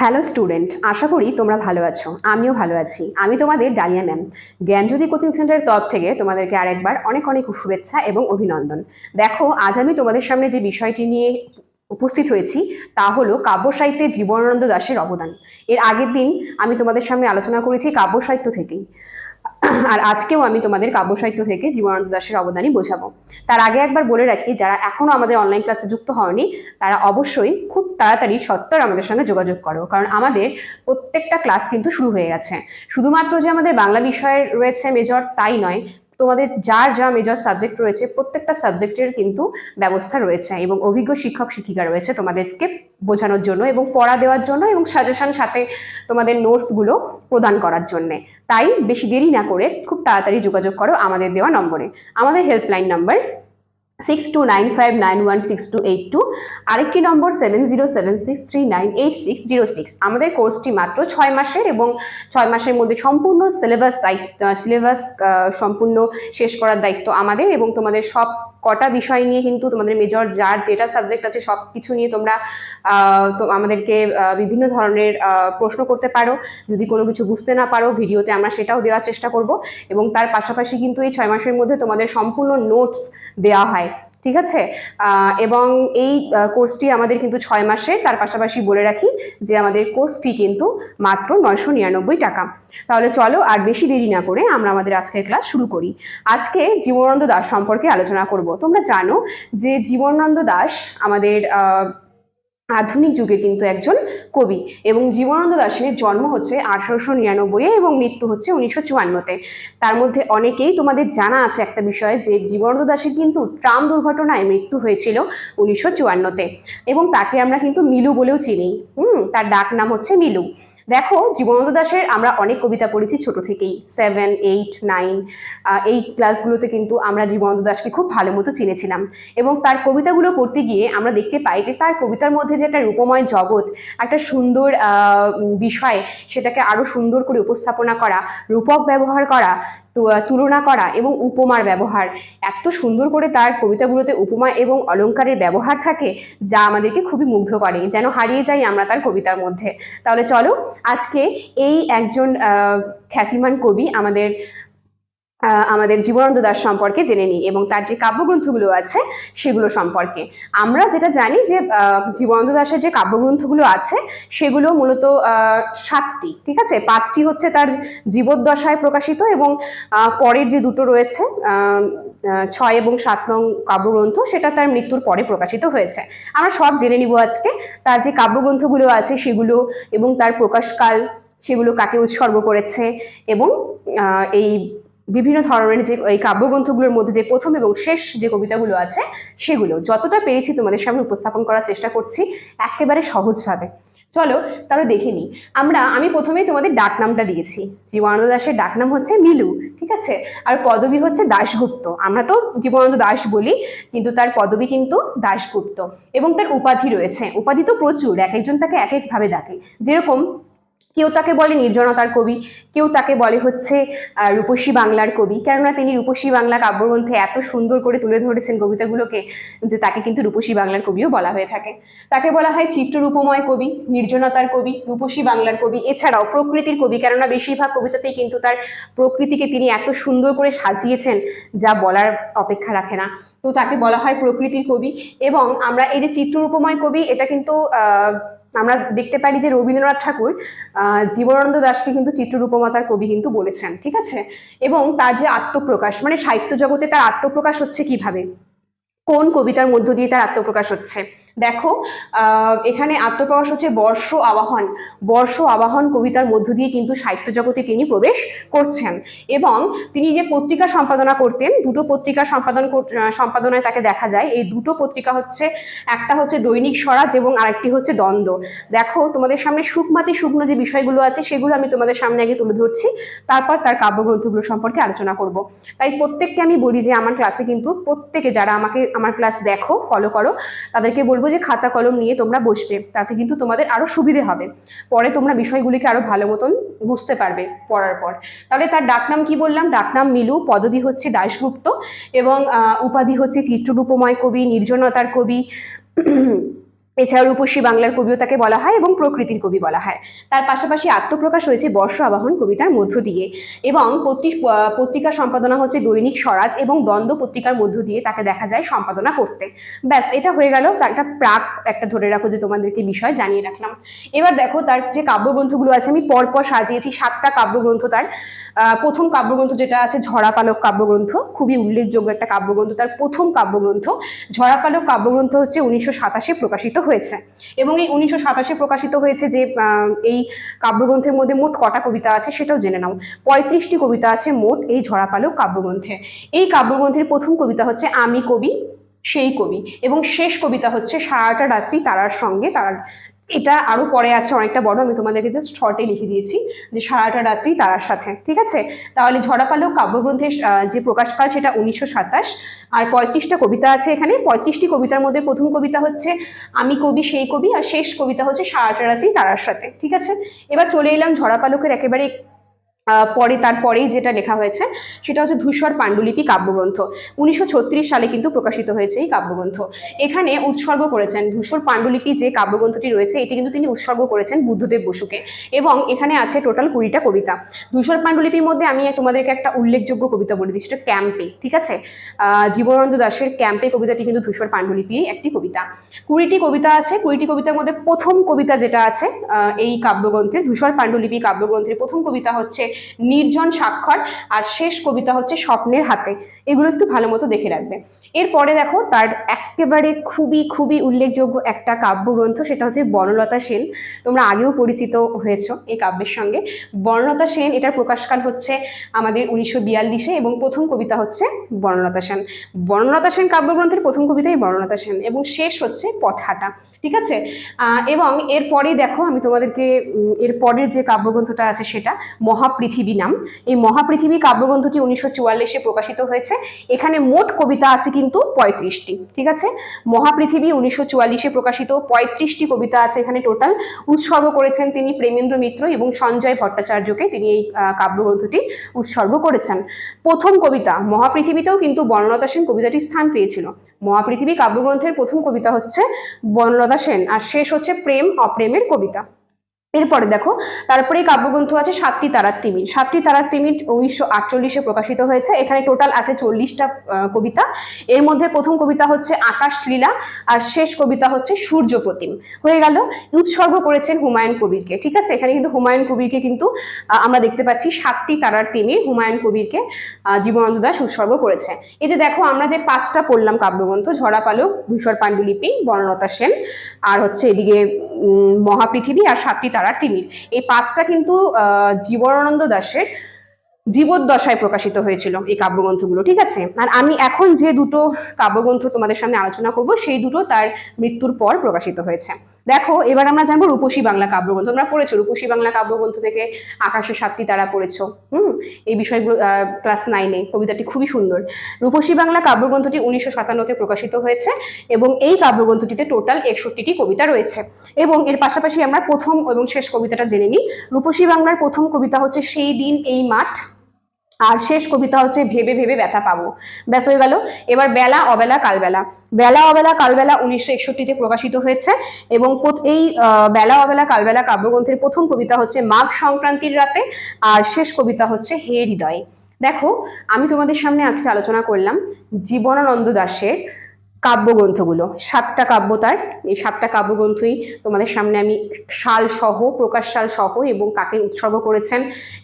Hello student, আশা করি তোমরা ভালো আছো। আমিও ভালো আছি। আমি তোমাদের ডালিয়া ম্যাম। জ্ঞানজ্যোতি কোচিং সেন্টারের তরফ থেকে তোমাদেরকে আরেকবার অনেক অনেক শুভেচ্ছা এবং অভিনন্দন। দেখো, আজ আমি তোমাদের সামনে যে বিষয়টি নিয়ে উপস্থিত হয়েছি, তা হলো কাব্য সাহিত্যে জীবনানন্দ দাসের অবদান। এর আগের দিন আমি তোমাদের সামনে আলোচনা করেছি কাব্য সাহিত্য থেকেই। আর আজকেও আমি তোমাদের কাব্য সাহিত্য থেকে জীবনানন্দ দাসের অবদানই বোঝাবো। তার আগে একবার বলে রাখি, যারা এখনও আমাদের অনলাইন ক্লাসে যুক্ত হয়নি তারা অবশ্যই খুব তাড়াতাড়ি সত্তর আমাদের সঙ্গে যোগাযোগ করো, কারণ আমাদের প্রত্যেকটা ক্লাস কিন্তু শুরু হয়ে গেছে। শুধুমাত্র যে আমাদের বাংলা বিষয়ের রয়েছে মেজর তাই নয় তোমাদের যার যা মেজর সাবজেক্ট রয়েছে, প্রত্যেকটা সাবজেক্টের কিন্তু ব্যবস্থা রয়েছে এবং অভিজ্ঞ শিক্ষক, শিক্ষিকা রয়েছে তোমাদেরকে বোঝানোর জন্য এবং পড়া দেওয়ার জন্য এবং সাজেশন সাথে তোমাদের নোটসগুলো প্রদান করার জন্য। তাই বেশি দেরি না করে খুব তাড়াতাড়ি যোগাযোগ করো আমাদের দেওয়া নম্বরে। আমাদের helpline number six two nine five nine one six eight two আরেকটি নম্বর seven zero seven six three nine eight six zero six আমাদের কোর্সটি মাত্র ছয় মাসের এবং ছয় মাসের মধ্যে সম্পূর্ণ সিলেবাস দায়িত্ব সিলেবাস সম্পূর্ণ শেষ করার দায়িত্ব আমাদের এবং তোমাদের সব কটা বিষয় নিয়ে কিন্তু তোমাদের মেজর যার যেটা সাবজেক্ট আছে সব কিছু নিয়ে তোমরা তো আমাদেরকে বিভিন্ন ধরনের প্রশ্ন করতে পারো। যদি কোনো কিছু বুঝতে না পারো, ভিডিওতে আমরা সেটাও দেওয়ার চেষ্টা করব। এবং তার পাশাপাশি কিন্তু এই ছয় মাসের মধ্যে তোমাদের সম্পূর্ণ নোটস দেওয়া হয়। ঠিক আছে? এবং এই কোর্সটি আমাদের কিন্তু ছয় মাসে তার পাশাপাশি বলে রাখি যে আমাদের কোর্স ফি কিন্তু মাত্র নয়শো নিরানব্বই টাকা। তাহলে চলো আর বেশি দেরি না করে আমরা আমাদের আজকের ক্লাস শুরু করি। আজকে জীবনানন্দ দাস সম্পর্কে আলোচনা করব। তোমরা জানো যে জীবনানন্দ দাস আমাদের আধুনিক যুগে কিন্তু একজন কবি এবং জীবনানন্দ দাশের জন্ম হচ্ছে আঠারোশো নিরানব্বইয়ে এবং মৃত্যু হচ্ছে উনিশশো চুয়ান্নতে। তার মধ্যে অনেকেই তোমাদের জানা আছে একটা বিষয় যে জীবনানন্দ দাসের কিন্তু ট্রাম দুর্ঘটনায় মৃত্যু হয়েছিল উনিশশো চুয়ান্নতে এবং তাকে আমরা কিন্তু মিলু বলেও চিনি। হুম, তার ডাক নাম হচ্ছে মিলু। দেখো জীবনন্দ দাসের আমরা অনেক কবিতা পড়েছি ছোট থেকেই। সেভেন এইট নাইন এইট ক্লাসগুলোতে কিন্তু আমরা জীবনন্দ দাসকে খুব ভালো মতো চিনেছিলাম। এবং তার কবিতাগুলো পড়তে গিয়ে আমরা দেখতে পাই যে তার কবিতার মধ্যে যে একটা রূপময় জগৎ, একটা সুন্দর বিষয়, সেটাকে আরও সুন্দর করে উপস্থাপনা করা, রূপক ব্যবহার করা তুলনা করা এবং উপমার ব্যবহার। এত সুন্দর করে তার কবিতাগুলোতে উপমা এবং অলঙ্কারের ব্যবহার থাকে যা আমাদেরকে খুবই মুগ্ধ করে, যেন হারিয়ে যাই আমরা তার কবিতার মধ্যে। তাহলে চলো, আজকে এই একজন খ্যাতিমান কবি আমাদের আমাদের জীবনানন্দ দাস সম্পর্কে জেনে নিই এবং তার যে কাব্যগ্রন্থগুলো আছে সেগুলো সম্পর্কে। আমরা যেটা জানি যে জীবনানন্দ দাশের যে কাব্যগ্রন্থগুলো আছে সেগুলো মূলত সাতটি, ঠিক আছে? পাঁচটি হচ্ছে তার জীবদ্দশায় প্রকাশিত এবং পরের যে দুটো রয়েছে ছয় এবং সাত নং কাব্যগ্রন্থ, সেটা তার মৃত্যুর পরে প্রকাশিত হয়েছে। আমরা সব জেনে নিব আজকে তার যে কাব্যগ্রন্থগুলো আছে সেগুলো এবং তার প্রকাশকাল, সেগুলো কাকে উৎসর্গ করেছে এবং এই বিভিন্ন ধরনের যে, এই কাব্যগ্রন্থগুলোর মধ্যে যে প্রথম এবং শেষ যে কবিতাগুলো আছে, সেগুলো যতটা পেরেছি তোমাদের সামনে উপস্থাপন করার চেষ্টা করছি একেবারে সহজভাবে। চলো তাহলে দেখে নিই। আমরা, আমি প্রথমেই তোমাদের ডাক নামটা দিয়েছি। জীবনানন্দ দাশের ডাক নাম হচ্ছে মিলু, ঠিক আছে? আর পদবী হচ্ছে দাশগুপ্ত। আমরা তো জীবনানন্দ দাস বলি, কিন্তু তার পদবী কিন্তু দাশগুপ্ত। এবং তার উপাধি রয়েছে। উপাধি তো প্রচুর, এক একজন তাকে এক একভাবে ডাকে। যেরকম কেউ তাকে বলে নির্জনতার কবি, কেউ তাকে বলে হচ্ছে রূপসী বাংলার কবি। কেননা তিনি রূপসী বাংলা কাব্যগ্রন্থে এত সুন্দর করে তুলে ধরেছেন কবিতাগুলোকে যে তাকে কিন্তু রূপসী বাংলার কবিও বলা হয়ে থাকে। তাকে বলা হয় চিত্ররূপময় কবি, নির্জনতার কবি, রূপসী বাংলার কবি। এছাড়াও প্রকৃতির কবি, কেননা বেশিরভাগ কবিতাতেই কিন্তু তার প্রকৃতিকে তিনি এত সুন্দর করে সাজিয়েছেন যা বলার অপেক্ষা রাখে না। তো তাকে বলা হয় প্রকৃতির কবি এবং আমরা এই যে চিত্ররূপময় কবি, এটা কিন্তু আমরা দেখতে পারি যে রবীন্দ্রনাথ ঠাকুর জীবনানন্দ দাসকে কিন্তু চিত্ররূপমাতার কবি কিন্তু বলেছেন, ঠিক আছে? এবং তার যে আত্মপ্রকাশ মানে সাহিত্য জগতে তার আত্মপ্রকাশ হচ্ছে কীভাবে? কোন কবিতার মধ্য দিয়ে তার আত্মপ্রকাশ হচ্ছে? দেখো এখানে আত্মপ্রকাশ হচ্ছে বর্ষ আবাহন। বর্ষ আবাহন কবিতার মধ্য দিয়ে কিন্তু সাহিত্য জগতে তিনি প্রবেশ করছেন। এবং তিনি যে পত্রিকা সম্পাদনা করতেন, দুটো পত্রিকা সম্পাদন সম্পাদনায় তাকে দেখা যায়। এই দুটো পত্রিকা হচ্ছে, একটা হচ্ছে দৈনিক স্বরাজ এবং আরেকটি হচ্ছে দ্বন্দ্ব। দেখো, তোমাদের সামনে সুখমাতি শুকনো যে বিষয়গুলো আছে, সেগুলো আমি তোমাদের সামনে আগে তুলে ধরছি। তারপর তার কাব্যগ্রন্থগুলো সম্পর্কে আলোচনা করব। তাই প্রত্যেককে আমি বলি যে, আমার ক্লাসে কিন্তু প্রত্যেকে যারা আমাকে, আমার ক্লাস দেখো ফলো করো, তাদেরকে বলব যে খাতা কলম নিয়ে তোমরা বসবে, তাতে কিন্তু তোমাদের আরও সুবিধে হবে। পরে তোমরা বিষয়গুলিকে আরও ভালো মতন বুঝতে পারবে পড়ার পর। তাহলে তার ডাকনাম কি বললাম? ডাকনাম মিলু, পদবী হচ্ছে দাশগুপ্ত এবং উপাধি হচ্ছে চিত্ররূপময় কবি, নির্জনতার কবি। এছাড়া রূপসী বাংলার কবিও তাকে বলা হয় এবং প্রকৃতির কবি বলা হয়। তার পাশাপাশি আত্মপ্রকাশ হয়েছে বর্ষ আবাহন কবিতার মধ্য দিয়ে এবং পত্রি- আহ, পত্রিকা সম্পাদনা হচ্ছে দৈনিক স্বরাজ এবং দ্বন্দ্ব পত্রিকার মধ্য দিয়ে তাকে দেখা যায় সম্পাদনা করতে। ব্যাস এটা হয়ে গেল তার একটা প্রাক একটা ধরে রাখো যে তোমাদেরকে বিষয় জানিয়ে রাখলাম। এবার দেখো তার যে কাব্যগ্রন্থগুলো আছে আমি পরপর সাজিয়েছি সাতটা কাব্যগ্রন্থ তার। প্রথম কাব্যগ্রন্থ যেটা আছে ঝরাপালক কাব্যগ্রন্থ খুবই উল্লেখযোগ্য একটা কাব্যগ্রন্থ। তার প্রথম কাব্যগ্রন্থ ঝরাপালক কাব্যগ্রন্থ হচ্ছে উনিশশো সাতাশে প্রকাশিত হয়েছে। এবং এই উনিশশো সাতাশে প্রকাশিত হয়েছে যে এই কাব্যগ্রন্থের মধ্যে মোট কটা কবিতা আছে সেটাও জেনে নাও। পঁয়ত্রিশটি কবিতা আছে মোট এই ঝরাপালক কাব্যগ্রন্থে। এই কাব্যগ্রন্থের প্রথম কবিতা হচ্ছে আমি কবি, সেই কবি। এবং শেষ কবিতা হচ্ছে সারাটা রাত্রি তারার সঙ্গে তার এটা আরও পরে আছে, অনেকটা বড়, আমি তোমাদেরকে জাস্ট শর্টে লিখে দিয়েছি যে সারাটা রাত্রি তারার সাথে, ঠিক আছে? তাহলে ঝরা পালক কাব্যগ্রন্থের যে প্রকাশকাল সেটা উনিশশো সাতাশ, আর পঁয়ত্রিশটা কবিতা আছে এখানে, পঁয়ত্রিশটি কবিতার মধ্যে প্রথম কবিতা হচ্ছে আমি কবি, সেই কবি, আর শেষ কবিতা হচ্ছে সারাটা রাত্রি তারার সাথে, ঠিক আছে? এবার চলে এলাম ঝরা পালকের একেবারে পরে তারপরেই যেটা লেখা হয়েছে সেটা হচ্ছে ধূসর পাণ্ডুলিপি কাব্যগ্রন্থ। উনিশশো ছত্রিশ সালে কিন্তু প্রকাশিত হয়েছে এই কাব্যগ্রন্থ। এখানে উৎসর্গ করেছেন ধূসর পাণ্ডুলিপি যে কাব্যগ্রন্থটি রয়েছে, এটি কিন্তু তিনি উৎসর্গ করেছেন বুদ্ধদেব বসুকে। এবং এখানে আছে টোটাল কুড়িটা কবিতা। ধূসর পাণ্ডুলিপির মধ্যে আমি তোমাদেরকে একটা উল্লেখযোগ্য কবিতা বলে দিচ্ছি, সেটা ক্যাম্পে, ঠিক আছে? জীবনানন্দ দাশের ক্যাম্পে কবিতাটি কিন্তু ধূসর পাণ্ডুলিপি একটি কবিতা। কুড়িটি কবিতা আছে, কুড়িটি কবিতার মধ্যে প্রথম কবিতা যেটা আছে এই কাব্যগ্রন্থের, ধূসর পাণ্ডুলিপি কাব্যগ্রন্থের প্রথম কবিতা হচ্ছে নির্জন স্বাক্ষর আর শেষ কবিতা হচ্ছে স্বপ্নের হাতে। এগুলো একটু ভালো মতো দেখে রাখবে। এরপরে দেখো, তার একেবারে খুবই খুবই উল্লেখযোগ্য একটা কাব্যগ্রন্থ, সেটা হচ্ছে বনলতা সেন। তোমরা আগেও পরিচিত হয়েছো এই কাব্যের সঙ্গে। বনলতা সেন, এটার প্রকাশকাল হচ্ছে আমাদের উনিশশো বিয়াল্লিশে এবং প্রথম কবিতা হচ্ছে বনলতা সেন। বনলতা সেন কাব্যগ্রন্থের প্রথম কবিতাই বনলতা সেন এবং শেষ হচ্ছে পথহাটা ঠিক আছে? এবং এরপরেই দেখো, আমি তোমাদেরকে এর পরের যে কাব্যগ্রন্থটা আছে সেটা মহাপৃথিবী নাম। এই মহাপৃথিবী কাব্যগ্রন্থটি উনিশশো চুয়াল্লিশে প্রকাশিত হয়েছে। এখানে মোট কবিতা আছে কিন্তু পঁয়ত্রিশটি, ঠিক আছে? মহাপৃথিবী উনিশশো চুয়াল্লিশে প্রকাশিত পঁয়ত্রিশটি কবিতা আছে এখানে টোটাল উৎসর্গ করেছেন তিনি প্রেমেন্দ্র মিত্র এবং সঞ্জয় ভট্টাচার্যকে, তিনি এই কাব্যগ্রন্থটি উৎসর্গ করেছেন। প্রথম কবিতা, মহাপৃথিবীতেও কিন্তু বর্ণলতা সেন কবিতাটি স্থান পেয়েছিল। মহাপৃথিবী কাব্যগ্রন্থের প্রথম কবিতা হচ্ছে বনলতা সেন, আর শেষ হচ্ছে প্রেম অপ্রেমের কবিতা। এরপরে দেখো তারপরে কাব্যগ্রন্থ আছে সাতটি তারার তিমির। সাতটি তারার তিমির উনিশশো আটচল্লিশে প্রকাশিত হয়েছে। এখানে টোটাল আছে চল্লিশটা কবিতা। এর মধ্যে প্রথম কবিতা হচ্ছে আকাশ লীলা আর শেষ কবিতা হচ্ছে সূর্য প্রতিম। হয়ে গেল, উৎসর্গ করেছেন হুমায়ুন কবিরকে। ঠিক আছে? এখানে কিন্তু হুমায়ুন কবিরকে কিন্তু আমরা দেখতে পাচ্ছি সাতটি তারার তিমির হুমায়ুন কবিরকে জীবনানন্দ দাস উৎসর্গ করেছে। এই যে দেখো, আমরা যে পাঁচটা পড়লাম কাব্যগ্রন্থ ঝরা পালক ধূসর পাণ্ডুলিপি বর্ণলতা সেন, আর হচ্ছে এদিকে মহাপৃথিবী, আর সাতটি তারার তিমির, এই পাঁচটা কিন্তু জীবনানন্দ দাসের জীবদ্দশায় প্রকাশিত হয়েছিল এই কাব্যগ্রন্থগুলো, ঠিক আছে? আর আমি এখন যে দুটো কাব্যগ্রন্থ তোমাদের সামনে আলোচনা করব, সেই দুটো তার মৃত্যুর পর প্রকাশিত হয়েছে। দেখো, এবার আমরা জানব রূপসী বাংলা কাব্যগ্রন্থ। তোমরা পড়েছো রূপসী বাংলা কাব্যগ্রন্থ থেকে আকাশের সাতটি তারা পড়েছো। হুম? এই বিষয়গুলো ক্লাস নাইনে কবিতাটি খুবই সুন্দর। রূপসী বাংলা কাব্যগ্রন্থটি উনিশশো সাতান্নতে প্রকাশিত হয়েছে এবং এই কাব্যগ্রন্থটিতে টোটাল একষট্টিটি কবিতা রয়েছে। এবং এর পাশাপাশি আমরা প্রথম এবং শেষ কবিতাটা জেনে নিই। রূপসী বাংলার প্রথম কবিতা হচ্ছে সেই দিন, এই মাঠ। আর শেষ কবিতা হচ্ছে ভেবে ভেবে ব্যথা পাবো। ব্যাস হয়ে গেল। এবার বেলা, অবেলা, কালবেলা। বেলা, অবেলা, কালবেলা উনিশশো একষট্টিতে প্রকাশিত হয়েছে এবং এই বেলা, অবেলা, কালবেলা কাব্যগ্রন্থের প্রথম কবিতা হচ্ছে মাঘ সংক্রান্তির রাতে আর শেষ কবিতা হচ্ছে হে হৃদয়। দেখো, আমি তোমাদের সামনে আজকে আলোচনা করলাম জীবনানন্দ দাশের কাব্যগ্রন্থগুলো। সাতটা কাব্য তার। এই সাতটা কাব্যগ্রন্থই তোমাদের সামনে আমি সাল সহ প্রকাশ সাল সহ এবং কাকে উৎসর্গ করেছেন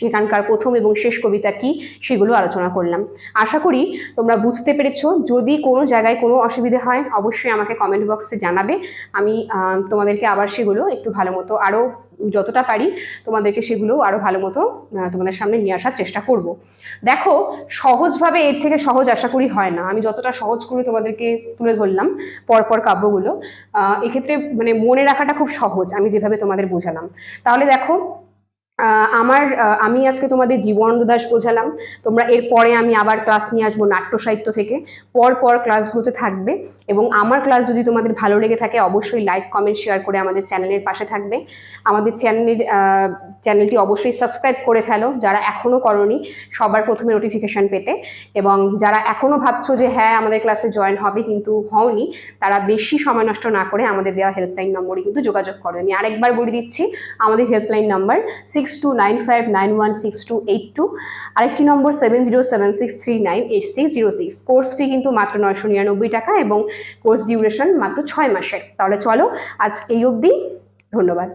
সেখানকার প্রথম এবং শেষ কবিতা কি সেগুলো আলোচনা করলাম। আশা করি তোমরা বুঝতে পেরেছ। যদি কোনো জায়গায় কোনো অসুবিধা হয়, অবশ্যই আমাকে কমেন্ট বক্সে জানাবে। আমি তোমাদেরকে আবার সেগুলো একটু ভালো মতো আরও যতটা পারি তোমাদেরকে সেগুলো আরও ভালো মতো তোমাদের সামনে নিয়ে আসার চেষ্টা করব। দেখো, সহজভাবে এর থেকে সহজ আশা করি হয় না। আমি যতটা সহজ করে তোমাদেরকে তুলে ধরলাম পরপর কাব্যগুলো এক্ষেত্রে মানে মনে রাখাটা খুব সহজ আমি যেভাবে তোমাদের বোঝালাম। তাহলে দেখো আমার আমি আজকে তোমাদের জীবনানন্দ দাস বোঝালাম। তোমরা এরপরে আমি আবার ক্লাস নিয়ে আসব নাট্য সাহিত্য থেকে। পর পর ক্লাসগুলোতে থাকবে এবং আমার ক্লাস যদি তোমাদের ভালো লেগে থাকে, অবশ্যই লাইক কমেন্ট শেয়ার করে আমাদের চ্যানেলের পাশে থাকবে। আমাদের চ্যানেলের চ্যানেলটি অবশ্যই সাবস্ক্রাইব করে ফেলো যারা এখনও করনি সবার প্রথমে নোটিফিকেশন পেতে। এবং যারা এখনও ভাবছ যে হ্যাঁ আমাদের ক্লাসে জয়েন হবে কিন্তু হওনি, তারা বেশি সময় নষ্ট না করে আমাদের দেওয়া হেল্পলাইন নম্বরে কিন্তু যোগাযোগ করো। আমি আরেকবার বলে দিচ্ছি, আমাদের helpline number two nine five nine one six two eight two আরেকটি নম্বর seven zero seven six three nine eight six zero six course fee কিন্তু মাত্র নয়শো নিরানব্বই টাকা এবং কোর্স ডিউরেশন মাত্র ছয় মাসের। তাহলে চলো আজ এই অবধি, ধন্যবাদ।